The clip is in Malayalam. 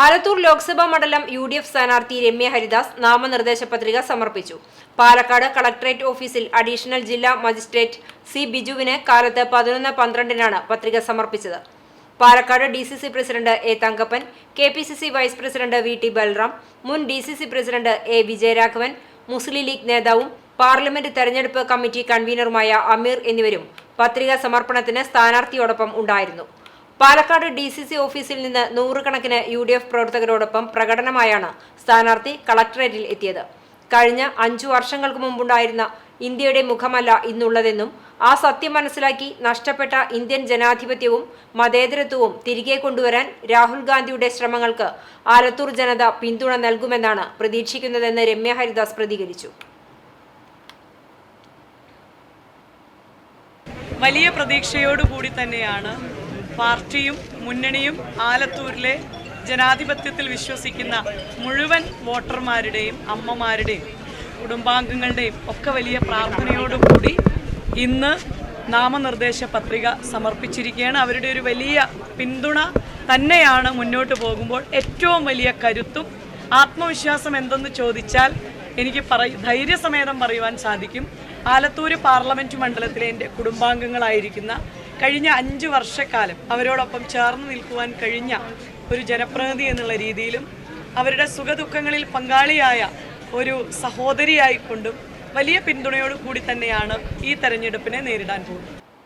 ആലത്തൂർ ലോക്സഭാ മണ്ഡലം യു ഡി എഫ് സ്ഥാനാർത്ഥി രമ്യ ഹരിദാസ് നാമനിർദ്ദേശ പത്രിക സമർപ്പിച്ചു. പാലക്കാട് കളക്ടറേറ്റ് ഓഫീസിൽ അഡീഷണൽ ജില്ലാ മജിസ്ട്രേറ്റ് സി ബിജുവിന് കാലത്ത് പതിനൊന്ന് പന്ത്രണ്ടിനാണ് പത്രിക സമർപ്പിച്ചത്. Palakkad D C C president A Thankappan K P C C vice president V T Balram മുൻ D C C president A Vijayaraghavan Muslim league നേതാവും പാർലമെന്റ് തെരഞ്ഞെടുപ്പ് കമ്മിറ്റി കൺവീനറുമായ അമീർ എന്നിവരും പത്രിക സമർപ്പണത്തിന് സ്ഥാനാർത്ഥിയോടൊപ്പം ഉണ്ടായിരുന്നു. പാലക്കാട് ഡി സി സി ഓഫീസിൽ നിന്ന് നൂറുകണക്കിന് യു ഡി എഫ് പ്രവർത്തകരോടൊപ്പം പ്രകടനമായാണ് സ്ഥാനാർത്ഥി കളക്ടറേറ്റിൽ എത്തിയത്. കഴിഞ്ഞ അഞ്ചു വർഷങ്ങൾക്ക് മുമ്പുണ്ടായിരുന്ന ഇന്ത്യയുടെ മുഖമല്ല ഇന്നുള്ളതെന്നും ആ സത്യം മനസ്സിലാക്കി നഷ്ടപ്പെട്ട ഇന്ത്യൻ ജനാധിപത്യവും മതേതരത്വവും തിരികെ കൊണ്ടുവരാൻ രാഹുൽ ഗാന്ധിയുടെ ശ്രമങ്ങൾക്ക് ആലത്തൂർ ജനത പിന്തുണ നൽകുമെന്നാണ് പ്രതീക്ഷിക്കുന്നതെന്ന് രമ്യ ഹരിദാസ് പ്രതികരിച്ചു. വലിയ പ്രതീക്ഷയോടുകൂടി തന്നെയാണ് പാർട്ടിയും മുന്നണിയും ആലത്തൂരിലെ ജനാധിപത്യത്തിൽ വിശ്വസിക്കുന്ന മുഴുവൻ വോട്ടർമാരുടെയും അമ്മമാരുടെയും കുടുംബാംഗങ്ങളുടെയും ഒക്കെ വലിയ പ്രാർത്ഥനയോടുകൂടി ഇന്ന് നാമനിർദ്ദേശ പത്രിക സമർപ്പിച്ചിരിക്കുകയാണ്. അവരുടെ ഒരു വലിയ പിന്തുണ തന്നെയാണ് മുന്നോട്ട് പോകുമ്പോൾ ഏറ്റവും വലിയ കരുത്തും ആത്മവിശ്വാസം എന്തെന്ന് ചോദിച്ചാൽ എനിക്ക് പറ ധൈര്യസമേതം പറയുവാൻ സാധിക്കും. ആലത്തൂര് പാർലമെന്റ് മണ്ഡലത്തിലെ എന്റെ കുടുംബാംഗങ്ങളായിരിക്കുന്ന കഴിഞ്ഞ അഞ്ച് വർഷക്കാലം അവരോടൊപ്പം ചേർന്ന് നിൽക്കുവാൻ കഴിഞ്ഞ ഒരു ജനപ്രതിനിധി എന്നുള്ള രീതിയിലും അവരുടെ സുഖദുഃഖങ്ങളിൽ പങ്കാളിയായ ഒരു സഹോദരിയായിക്കൊണ്ടും വലിയ പിന്തുണയോടു കൂടി തന്നെയാണ് ഈ തെരഞ്ഞെടുപ്പിനെ നേരിടാൻ പോകുന്നത്.